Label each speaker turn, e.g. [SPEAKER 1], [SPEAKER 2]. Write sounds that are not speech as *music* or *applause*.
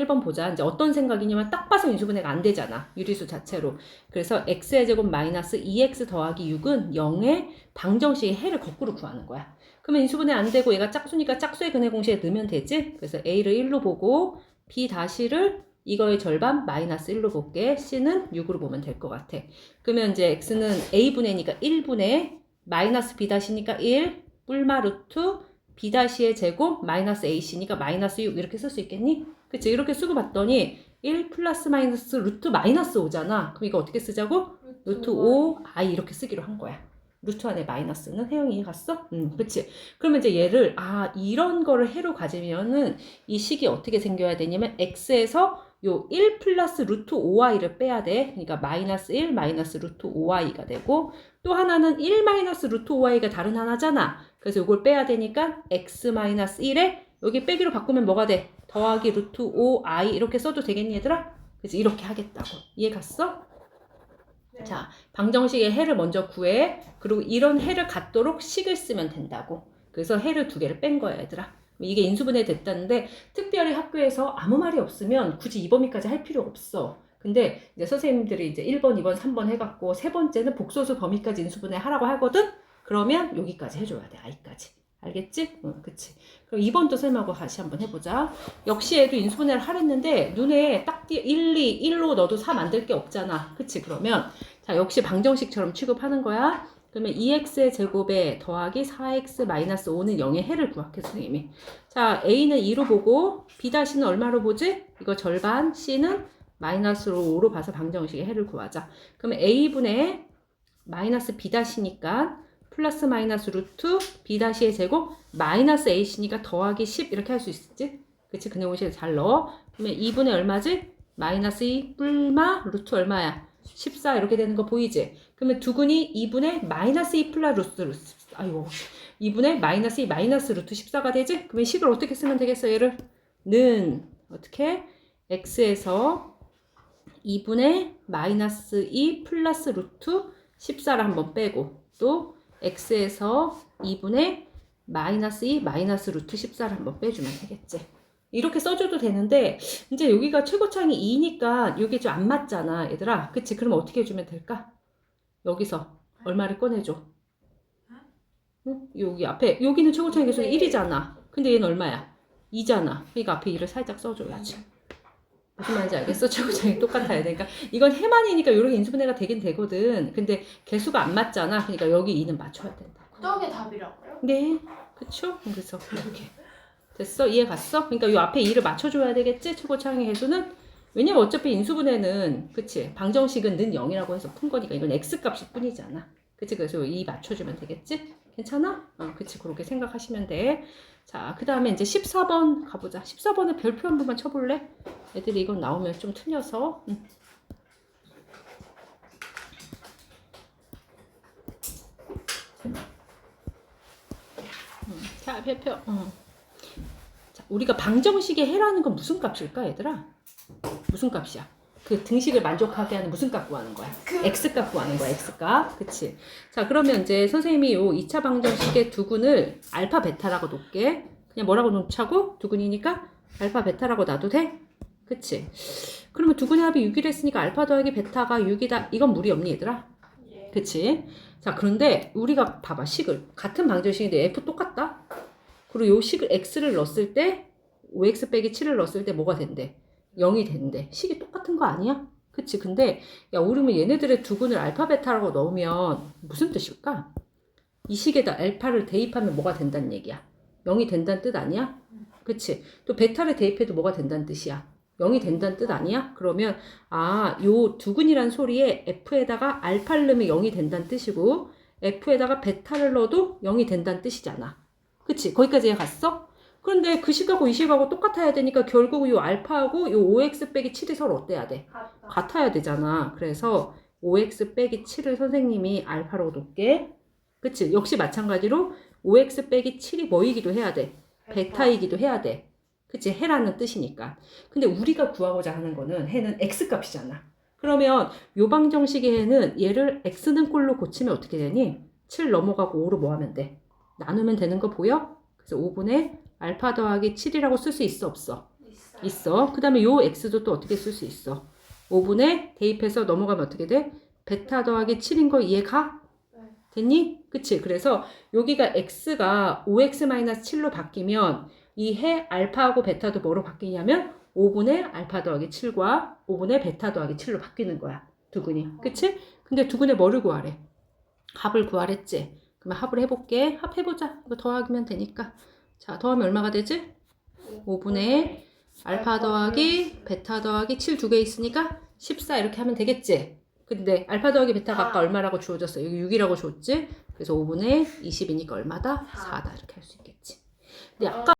[SPEAKER 1] 1번 보자. 이제 어떤 생각이냐면 딱 봐서 인수분해가 안 되잖아. 유리수 자체로. 그래서 x의 제곱 마이너스 2x 더하기 6은 0의 방정식의 해를 거꾸로 구하는 거야. 그러면 인수분해 안 되고 얘가 짝수니까 짝수의 근해 공식에 넣으면 되지? 그래서 a를 1로 보고 b 다시를 이거의 절반 마이너스 1로 볼게. c는 6으로 보면 될 것 같아. 그러면 이제 x는 a분의니까 1분의 마이너스 b 다시니까 1 뿔마 루트 b 다시의 제곱 마이너스 ac니까 마이너스 6 이렇게 쓸 수 있겠니? 그치 이렇게 쓰고 봤더니 1 플러스 마이너스 루트 마이너스 5잖아. 그럼 이거 어떻게 쓰자고? 루트 5 i 이렇게 쓰기로 한 거야. 루트 안에 마이너스는 혜영이 갔어? 음, 그치. 그러면 이제 얘를, 아, 이런 거를 해로 가지면은 이 식이 어떻게 생겨야 되냐면, x에서 요 1 플러스 루트 5i를 빼야 돼. 그러니까 마이너스 1 마이너스 루트 5i가 되고, 또 하나는 1 마이너스 루트 5i가 다른 하나잖아. 그래서 이걸 빼야 되니까, x 마이너스 1에 여기 빼기로 바꾸면 뭐가 돼? 더하기 루트 5i 이렇게 써도 되겠니, 얘들아? 그래서 이렇게 하겠다고. 이해 갔어?
[SPEAKER 2] 네.
[SPEAKER 1] 자, 방정식의 해를 먼저 구해. 그리고 이런 해를 갖도록 식을 쓰면 된다고. 그래서 해를 두 개를 뺀 거야, 얘들아. 이게 인수분해 됐다는데 특별히 학교에서 아무 말이 없으면 굳이 이 범위까지 할 필요 없어. 근데 이제 선생님들이 이제 1번, 2번, 3번 해갖고 세 번째는 복소수 범위까지 인수분해 하라고 하거든? 그러면 여기까지 해줘야 돼, i까지. 알겠지? 응, 그치. 그럼 2번도 쌤하고 다시 한번 해보자. 역시 얘도 인수분해를 하랬는데 눈에 딱 띄, 1, 2, 1로 넣어도 4 만들 게 없잖아. 그치? 그러면 자 역시 방정식처럼 취급하는 거야. 그러면 2x의 제곱에 더하기 4x 마이너스 5는 0의 해를 구할게 선생님이. 자 a는 2로 보고 b 다시는 얼마로 보지? 이거 절반 c는 마이너스로 5로 봐서 방정식의 해를 구하자. 그러면 a분의 마이너스 b 다시니까 플러스 마이너스 루트 b 다시의 제곱 마이너스 a시니까 더하기 10 이렇게 할 수 있지? 그치? 근해 공식에 잘 넣어. 그러면 2분의 얼마지? 마이너스 2 뿔마 루트 얼마야? 14 이렇게 되는 거 보이지? 그러면 두근이 2분의 마이너스 2 플러스 루트, 루트 아이고 2분의 마이너스 2 마이너스 루트 14가 되지? 그러면 식을 어떻게 쓰면 되겠어 얘를? 는 어떻게? x에서 2분의 마이너스 2 플러스 루트 14를 한번 빼고 또 x에서 2분의 마이너스 2 마이너스 루트 14를 한번 빼주면 되겠지. 이렇게 써줘도 되는데 이제 여기가 최고창이 2니까 이게 좀 안 맞잖아 얘들아. 그치? 그럼 어떻게 해주면 될까? 여기서 얼마를 꺼내줘? 응? 여기 앞에. 여기는 최고창이 계속 1이잖아. 근데 얘는 얼마야? 2잖아. 그러니까 앞에 2를 살짝 써줘야지 무슨 말인지 알겠어? *laughs* 최고창이 똑같아야 되니까 이건 해만이니까 이렇게 인수분해가 되긴 되거든 근데 개수가 안 맞잖아 그러니까 여기 2는 맞춰야 된다
[SPEAKER 2] 저게 답이라고요?
[SPEAKER 1] 네 그쵸? 그래서 이렇게 됐어? 이해 갔어? 그러니까 이 앞에 2를 맞춰줘야 되겠지? 최고창의 개수는? 왜냐면 어차피 인수분해는 그치? 방정식은 는 0이라고 해서 푼 거니까 이건 x값일 뿐이잖아. 그치? 그래서 2 맞춰주면 되겠지? 괜찮아? 어, 그치? 그렇게 생각하시면 돼. 자, 그 다음에 이제 14번 가보자. 14번에 별표 한 번만 쳐볼래? 애들이 이건 나오면 좀 틀려서. 응. 음, 자, 별표. 어. 자, 우리가 방정식의 해라는 건 무슨 값일까, 얘들아? 무슨 값이야? 그 등식을 만족하게 하는 무슨 값 구하는 거야? x 값 구하는 거야, x 값. 그치? 자, 그러면 이제 선생님이 요 2차 방정식의 두근을 알파, 베타라고 놓을게. 그냥 뭐라고 놓자고? 두근이니까 알파, 베타라고 놔도 돼? 그치? 그러면 두근의 합이 6이라 했으니까 알파 더하기 베타가 6이다. 이건 무리 없니, 얘들아?
[SPEAKER 2] 예.
[SPEAKER 1] 그치? 자, 그런데 우리가 봐봐, 식을. 같은 방정식인데 f 똑같다? 그리고 요 식을 x를 넣었을 때 5x 빼기 7을 넣었을 때 뭐가 된대? 0이 된대. 식이 똑같은 거 아니야? 그치? 근데 야, 우리면 얘네들의 두근을 알파, 베타라고 넣으면 무슨 뜻일까? 이 식에다 알파를 대입하면 뭐가 된다는 얘기야? 0이 된다는 뜻 아니야? 그치? 또 베타를 대입해도 뭐가 된다는 뜻이야? 0이 된다는 뜻 아니야? 그러면 아, 요 두근이란 소리에 f에다가 알파를 넣으면 0이 된다는 뜻이고 f에다가 베타를 넣어도 0이 된다는 뜻이잖아. 그치? 거기까지 갔어? 그런데 그 식하고 이 식하고 똑같아야 되니까 결국 요 알파하고 요 5x 빼기 7이 서로 어때야 돼?
[SPEAKER 2] 같다.
[SPEAKER 1] 같아야 되잖아. 그래서 5x 빼기 7을 선생님이 알파로 놓게. 그치? 역시 마찬가지로 5x 빼기 7이 뭐이기도 해야 돼? 베타이기도 해야 돼. 그치? 해라는 뜻이니까. 근데 우리가 구하고자 하는 거는 해는 x 값이잖아. 그러면 요 방정식의 해는 얘를 x는 꼴로 고치면 어떻게 되니? 7 넘어가고 5로 뭐 하면 돼? 나누면 되는 거 보여? 그래서 5분의 알파 더하기 7이라고 쓸 수 있어 없어?
[SPEAKER 2] 있어.
[SPEAKER 1] 있어. 그 다음에 요 x도 또 어떻게 쓸 수 있어? 5분의 대입해서 넘어가면 어떻게 돼? 베타 더하기 7인 거 이해가?
[SPEAKER 2] 네.
[SPEAKER 1] 됐니? 그치? 그래서 여기가 x가 5x-7로 바뀌면 이 해 알파하고 베타도 뭐로 바뀌냐면 5분의 알파 더하기 7과 5분의 베타 더하기 7로 바뀌는 거야. 두근이. 그치? 근데 두근의 뭐를 구하래? 합을 구하랬지? 그러면 합을 해볼게. 합해보자. 이거 더하면 되니까. 자, 더하면 얼마가 되지? 5분의 알파 더하기 베타 더하기 7 두 개 있으니까 14 이렇게 하면 되겠지? 근데 알파 더하기 베타가
[SPEAKER 2] 아.
[SPEAKER 1] 얼마라고 주어졌어? 여기 6이라고 줬지? 그래서 5분의 20이니까 얼마다?
[SPEAKER 2] 사.
[SPEAKER 1] 4다 이렇게 할 수 있겠지. 근데 아까